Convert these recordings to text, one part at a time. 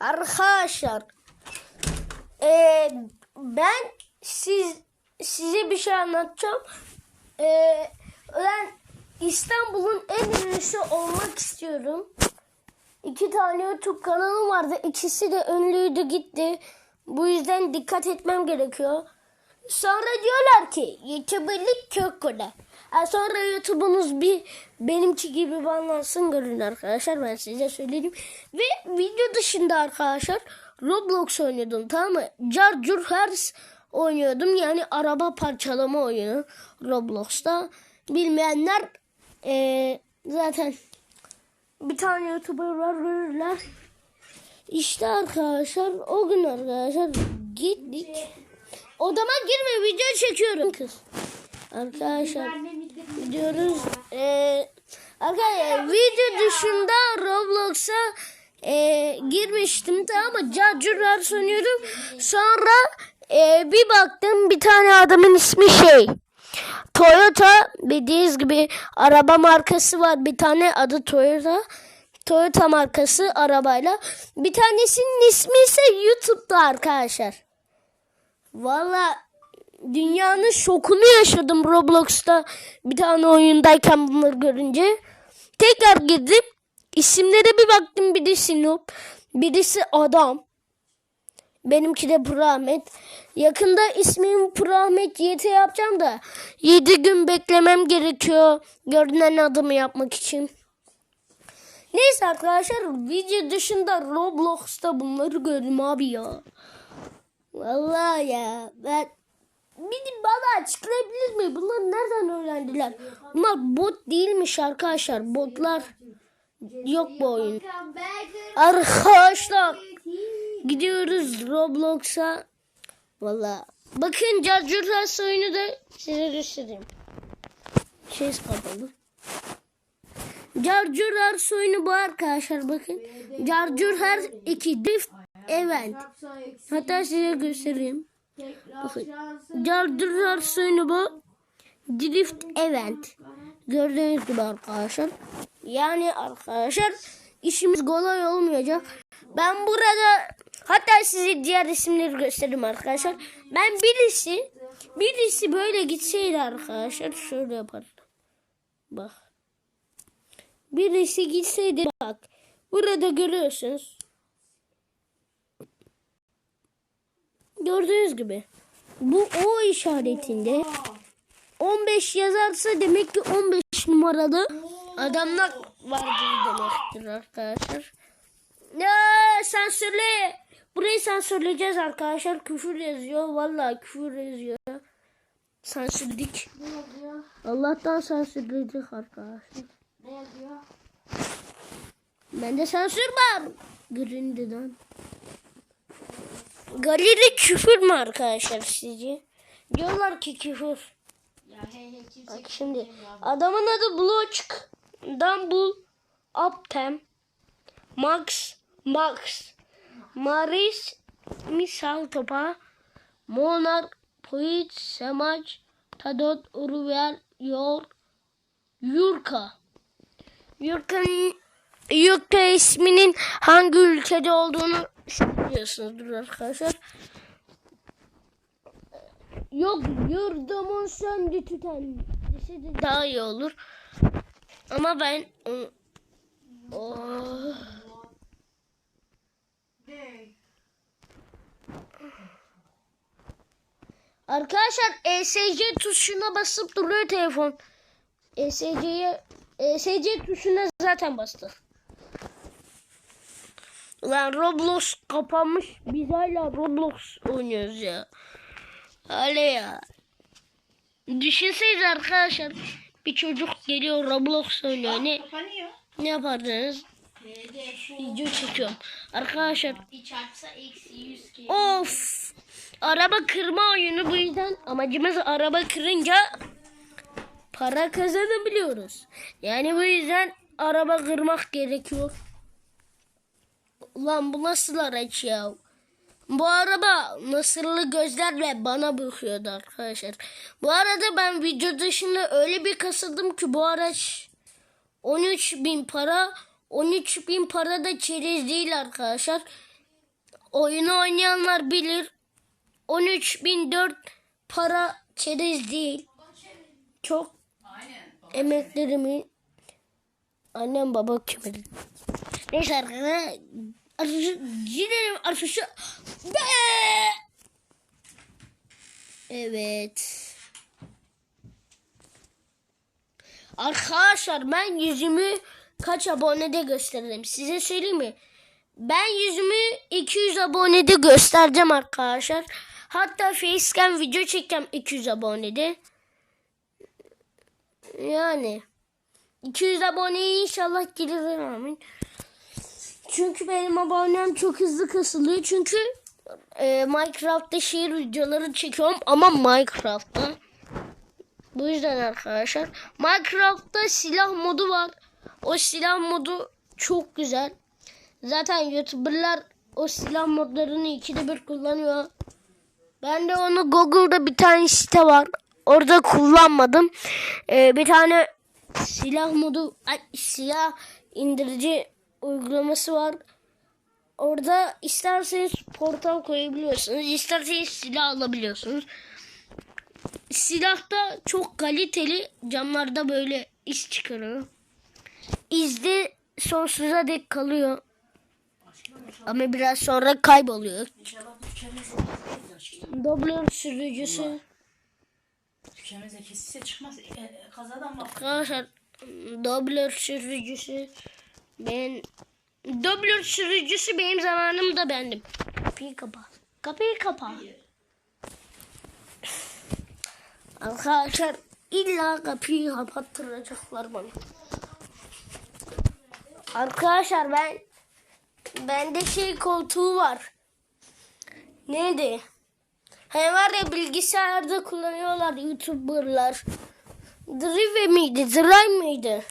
Arkadaşlar ee, ben siz size bir şey anlatacağım. Ee, ben İstanbul'un en ünlüsü olmak istiyorum. İki tane YouTube kanalım vardı. İkisi de ünlüydü gitti. Bu yüzden dikkat etmem gerekiyor. Sonra diyorlar ki YouTuber'lık çok kolay. Ha, sonra YouTube'unuz bir benimki gibi banlansın görün arkadaşlar ben size söyleyeyim. Ve video dışında arkadaşlar Roblox oynuyordum tamam mı? Jar Jur Hers oynuyordum yani araba parçalama oyunu Roblox'ta. Bilmeyenler eee, zaten bir tane YouTuber var görürler. İşte arkadaşlar o gün arkadaşlar gittik. Odama girme video çekiyorum kız. Arkadaşlar gidiyoruz. Ee, arkadaşlar video dışında Roblox'a e, girmiştim tamam mı? Cacurlar sanıyorum. Sonra e, bir baktım bir tane adamın ismi şey. Toyota bildiğiniz gibi araba markası var. Bir tane adı Toyota. Toyota markası arabayla. Bir tanesinin ismi ise YouTube'da arkadaşlar. Valla dünyanın şokunu yaşadım Roblox'ta bir tane oyundayken bunları görünce. Tekrar girdim. İsimlere bir baktım. Birisi Noob. Birisi Adam. Benimki de Pırahmet. Yakında ismimi Pırahmet YT yapacağım da 7 gün beklemem gerekiyor görünen adımı yapmak için. Neyse arkadaşlar video dışında Roblox'ta bunları gördüm abi ya. Vallahi ya ben bir bana açıklayabilir mi? Bunlar nereden öğrendiler? Bunlar bot değilmiş arkadaşlar. Botlar yok bu oyun. Arkadaşlar gidiyoruz Roblox'a. Valla bakın Cacurtas oyunu da size göstereyim. Şey kapalı. Carcur her oyunu bu arkadaşlar bakın. Carcur her iki drift event. Hatta size göstereyim. Bakın. Carcur her oyunu bu. Drift event. Gördüğünüz gibi arkadaşlar. Yani arkadaşlar işimiz kolay olmayacak. Ben burada hatta size diğer isimleri göstereyim arkadaşlar. Ben birisi birisi böyle gitseydi arkadaşlar şöyle yapardı. Bak. Birisi gitseydi bak. Burada görüyorsunuz. Gördüğünüz gibi. Bu o işaretinde 15 yazarsa demek ki 15 numaralı adamlar vardır demektir arkadaşlar. Ya sansürle. Burayı sansürleyeceğiz arkadaşlar. Küfür yazıyor. Vallahi küfür yazıyor. Sansürledik. Allah'tan sansürledik arkadaşlar. Ne yazıyor? Bende sansür var. Grind'den. Galeri küfür mü arkadaşlar sizce? Diyorlar ki küfür. Ya hey hey kimse Bak şimdi adamın adı Blochk. Dumble Optem Max Max Maris Misal Topa Monar Poit Semac Tadot Uruvel Yor Yurka Yurka'nın Yurka isminin hangi ülkede olduğunu biliyorsunuzdur arkadaşlar. Yok yurdumun söndü tüten daha iyi olur. Ama ben onu- Oh. Arkadaşlar ESC tuşuna basıp duruyor telefon. ESC'ye ESC tuşuna zaten bastı. Lan Roblox kapanmış. Biz hala Roblox oynuyoruz ya. Öyle ya. Düşünsenize arkadaşlar. Bir çocuk geliyor Roblox oynuyor. Ne, ne yapardınız? Video çekiyorum. Arkadaşlar Bir çarpsa eksi 100 ki. of. Araba kırma oyunu bu yüzden amacımız araba kırınca para kazanabiliyoruz. Yani bu yüzden araba kırmak gerekiyor. Ulan bu nasıl araç ya? Bu araba nasırlı gözlerle bana bakıyordu arkadaşlar. Bu arada ben video dışında öyle bir kasıldım ki bu araç 13 bin para 13 bin para da çerez değil arkadaşlar. oyunu oynayanlar bilir. 13.004 para çerez değil. Çok emeklerimi annem baba kömür. Neyse arkadaşlar. Arkadaşlar gidelim. Ve... Evet. Arkadaşlar ben yüzümü kaç abonede gösterdim. Size söyleyeyim mi? Ben yüzümü 200 abonede göstereceğim arkadaşlar. Hatta facecam video çekeceğim 200 abonede. Yani 200 aboneye inşallah gelir amin. Çünkü benim abonem çok hızlı kasılıyor. Çünkü e, Minecraft'ta şehir videoları çekiyorum ama Minecraft'ta. Bu yüzden arkadaşlar. Minecraft'ta silah modu var. O silah modu çok güzel. Zaten YouTuber'lar o silah modlarını ikide bir kullanıyor. Ben de onu Google'da bir tane site var. Orada kullanmadım. Ee, bir tane silah modu, ay, silah indirici uygulaması var. Orada isterseniz portal koyabiliyorsunuz. isterseniz silah alabiliyorsunuz. Silahta çok kaliteli camlarda böyle iz çıkarıyor. İzde sonsuza dek kalıyor. Ama biraz sonra kayboluyor. Doubler sürücüsü. Tükemiz kesişse çıkmaz. E, kazadan bak. Arkadaşlar Doubler sürücüsü ben Doubler sürücüsü benim zamanımda bendim. Kapıyı kapa. Kapıyı kapa. Arkadaşlar illa kapıyı kapattıracaklar bana. Arkadaşlar ben bende şey koltuğu var. Neydi? Hani var ya bilgisayarda kullanıyorlar YouTuber'lar. Drive miydi? Drive miydi?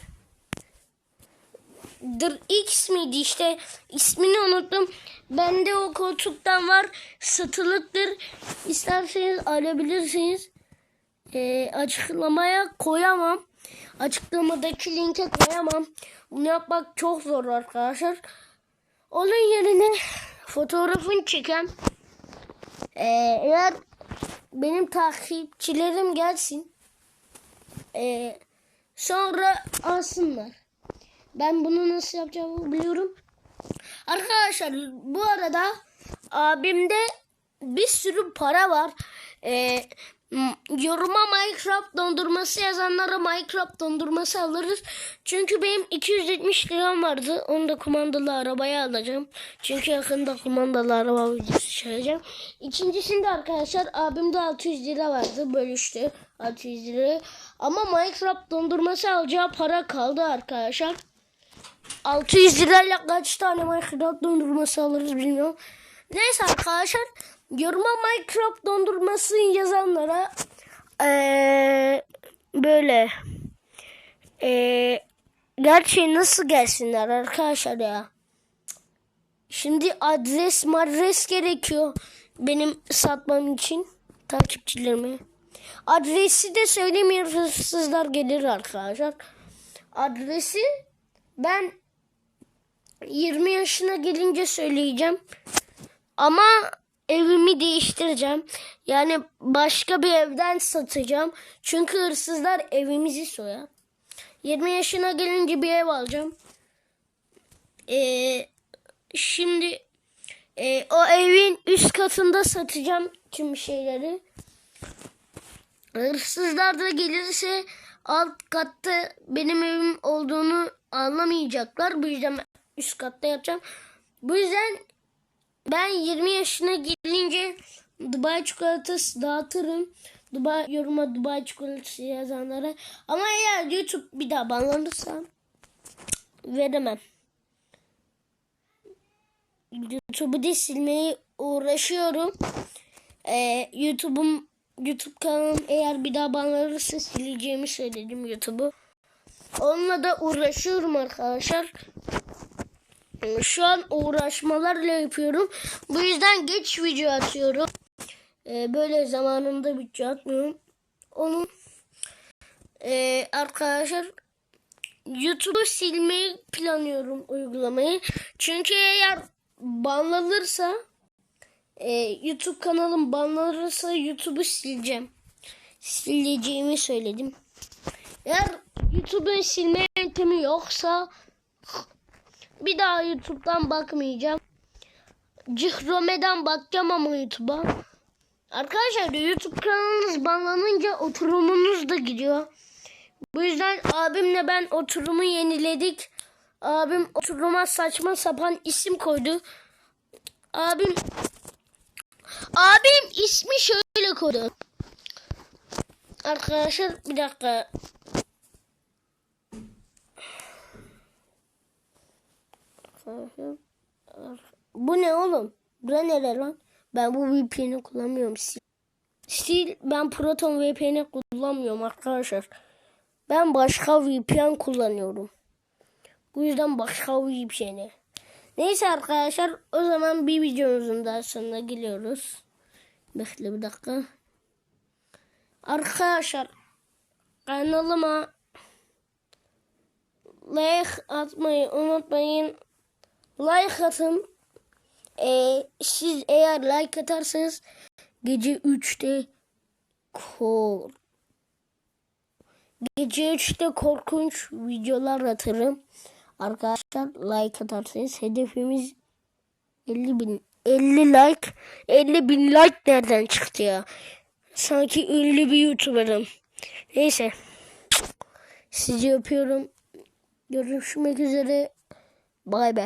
Dr X miydi işte ismini unuttum. Bende o koltuktan var. Satılıktır. İsterseniz alabilirsiniz. Ee, açıklamaya koyamam. Açıklamadaki linke koyamam. Bunu yapmak çok zor arkadaşlar. Onun yerine fotoğrafını çeken ee, eğer benim takipçilerim gelsin ee, sonra alsınlar. Ben bunu nasıl yapacağımı biliyorum. Arkadaşlar bu arada abimde bir sürü para var. Ee, yoruma Minecraft dondurması yazanlara Minecraft dondurması alırız. Çünkü benim 270 liram vardı. Onu da kumandalı arabaya alacağım. Çünkü yakında kumandalı araba videosu çekeceğim. İkincisinde arkadaşlar abimde 600 lira vardı. Bölüştü 600 lira. Ama Minecraft dondurması alacağı para kaldı arkadaşlar. 600 lirayla kaç tane Minecraft dondurması alırız bilmiyorum. Neyse arkadaşlar yoruma Minecraft dondurması yazanlara eee, böyle eee gerçi nasıl gelsinler arkadaşlar ya. Şimdi adres madres gerekiyor benim satmam için takipçilerime. Adresi de söylemiyor hırsızlar gelir arkadaşlar. Adresi ben 20 yaşına gelince söyleyeceğim. Ama evimi değiştireceğim. Yani başka bir evden satacağım. Çünkü hırsızlar evimizi soyar. 20 yaşına gelince bir ev alacağım. Ee, şimdi e, o evin üst katında satacağım tüm şeyleri. Hırsızlar da gelirse alt katta benim evim olduğunu anlamayacaklar. Bu yüzden üst katta yapacağım. Bu yüzden ben 20 yaşına gelince Dubai çikolatası dağıtırım. Dubai, yoruma Dubai çikolatası yazanlara. Ama eğer YouTube bir daha banlanırsa veremem. YouTube'u da silmeye uğraşıyorum. Ee, YouTube'um YouTube kanalım eğer bir daha banlanırsa sileceğimi söyledim YouTube'u. Onunla da uğraşıyorum arkadaşlar. Şu an uğraşmalarla yapıyorum. Bu yüzden geç video atıyorum. Ee, böyle zamanında video atmıyorum. Onun ee, arkadaşlar YouTube'u silmeyi planlıyorum uygulamayı. Çünkü eğer banlanırsa e, YouTube kanalım banlanırsa YouTube'u sileceğim. Sileceğimi söyledim. Eğer YouTube'un silme yöntemi yoksa bir daha YouTube'dan bakmayacağım. Cihrome'den bakacağım ama YouTube'a. Arkadaşlar YouTube kanalınız banlanınca oturumunuz da gidiyor. Bu yüzden abimle ben oturumu yeniledik. Abim oturuma saçma sapan isim koydu. Abim abim ismi şöyle koydu. Arkadaşlar bir dakika. Bu ne oğlum? Bu da neler lan? Ben bu VPN'i kullanmıyorum. Sil. Sil ben Proton VPN'i kullanmıyorum arkadaşlar. Ben başka VPN kullanıyorum. Bu yüzden başka VPN'i. Neyse arkadaşlar o zaman bir videomuzun daha sonuna geliyoruz. Bekle bir dakika. Arkadaşlar kanalıma like atmayı unutmayın. Like atın. Ee, siz eğer like atarsanız gece 3'te kor gece 3'te korkunç videolar atarım. Arkadaşlar like atarsanız hedefimiz 50 bin 50 like 50 bin like nereden çıktı ya? Sanki ünlü bir youtuberım. Neyse. Sizi öpüyorum. Görüşmek üzere. Bay bay.